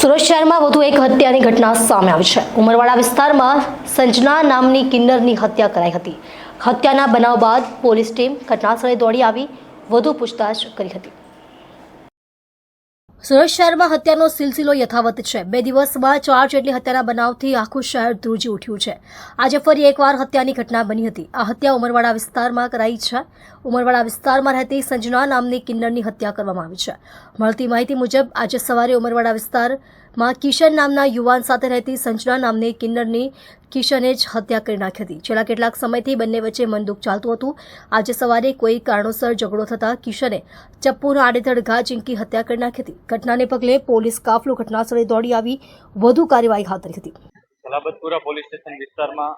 સુરત શહેરમાં વધુ એક હત્યાની ઘટના સામે આવી છે. ઉમરવાડા વિસ્તારમાં સંજના નામની કિન્નરની હત્યા કરાઈ હતી. હત્યાના બનાવ બાદ પોલીસ ટીમ ઘટનાસ્થળે દોડી આવી, વધુ પૂછતાછ કરી હતી. સુરત શહેરમાં હત્યાનો સિલસિલો યથાવત છે. બે દિવસમાં ચાર જેટલી હત્યાના બનાવથી આખું શહેર ધ્રુજી ઉઠ્યું છે. આજે ફરી એકવાર હત્યાની ઘટના બની હતી. આ હત્યા ઉમરવાડા વિસ્તારમાં કરાઈ છે. ઉમરવાડા વિસ્તારમાં રહેતી સંજના નામની કિન્નરની હત્યા કરવામાં આવી છે. મળતી માહિતી મુજબ, આજે સવારે ઉમરવાડા વિસ્તારમાં કિશન નામના યુવાન સાથે રહેતી સંજના નામની કિન્નરની કિશને જ હત્યા કરી નાખી હતી. છેલ્લા કેટલાક સમયથી બંને વચ્ચે મનદુખ ચાલતું હતું. આજે સવારે કોઈ કારણોસર ઝઘડો થતા કિશને ચપ્પુનો આડેધડ ઘા ચીંકી હત્યા કરી નાખી હતી. ઘટનાને પગલે પોલીસ કાફલો ઘટનાસ્થળે દોડી આવી, વધુ કાર્યવાહી હાથ ધરી હતી. સલાબતપુરા પોલીસ સ્ટેશન વિસ્તારમાં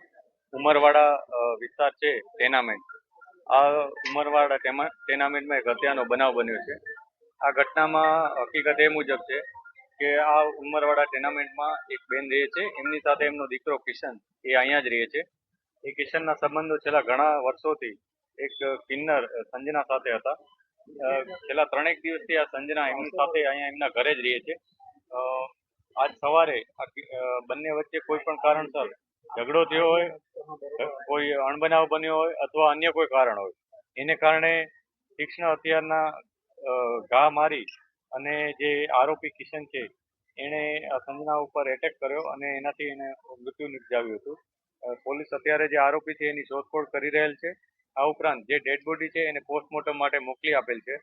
ઉમરવાડા વિસ્તાર છે ટેનામેન્ટ આ ઉમરવાડા ટેનામેન્ટમાં એક હત્યાનો બનાવ બન્યો છે. આ ઘટનામાં હકીકત એ મુજબ છે કે આ ઉંમરવાળા ટેનામેન્ટમાં એક બેન રહે છે. એમની સાથે એમનો દીકરો કિશન, એ અહીંયા જ રહે છે. એ કિશનના સંબંધો છેલ્લા ઘણા વર્ષોથી એક કિન્નર સંજના સાથે હતા. છેલ્લા ત્રણેક દિવસથી આ સંજના એમની સાથે અહીંયા એમના ઘરે જ રહે છે. આજ સવારે બંને વચ્ચે કોઈ પણ કારણસર ઝઘડો થયો હોય, કોઈ અણબનાવ બન્યો હોય અથવા અન્ય કોઈ કારણ હોય. એને કારણે તીક્ષ્ણ હથિયારના ઘા મારી અને જે આરોપી કિશન છે, એણે સંજના ઉપર એટેક કર્યો અને એનાથી એને મૃત્યુ નિપજાવ્યું હતું. પોલીસ અત્યારે જે આરોપી છે, એની શોધખોળ કરી રહેલ છે. આ ઉપરાંત જે ડેડ બોડી છે, એને પોસ્ટમોર્ટમ માટે મોકલી આપેલ છે.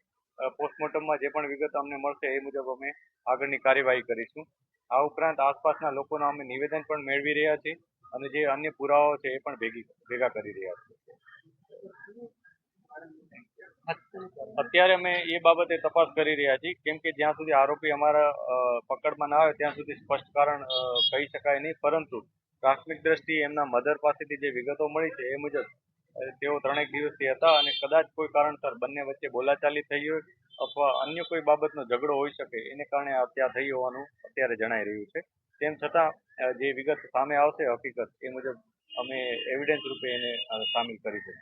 પોસ્ટમોર્ટમમાં જે પણ વિગત અમને મળશે એ મુજબ અમે આગળની કાર્યવાહી કરીશું. આ ઉપરાંત આસપાસના લોકોના અમે નિવેદન પણ મેળવી રહ્યા છીએ અને જે અન્ય પુરાવાઓ છે, એ પણ ભેગી, ભેગા કરી રહ્યા છીએ. અત્યારે અમે એ બાબતે તપાસ કરી રહ્યા છીએ. કેમ કે જ્યાં સુધી આરોપી અમારા પકડમાં ના આવે ત્યાં સુધી સ્પષ્ટ કારણ કહી શકાય નહીં. પરંતુ પ્રાથમિક દ્રષ્ટિએ એમના મધર પાસેથી જે વિગતો મળી છે એ મુજબ તેઓ ત્રણેક દિવસથી હતા અને કદાચ કોઈ કારણસર બંને વચ્ચે બોલાચાલી થઈ હોય અથવા અન્ય કોઈ બાબતનો ઝઘડો હોઈ શકે, એને કારણે હત્યા થઈ હોવાનું અત્યારે જણાઈ રહ્યું છે. તેમ છતાં જે વિગત સામે આવશે હકીકત એ મુજબ અમે એવિડન્સ રૂપે એને સામેલ કરીશું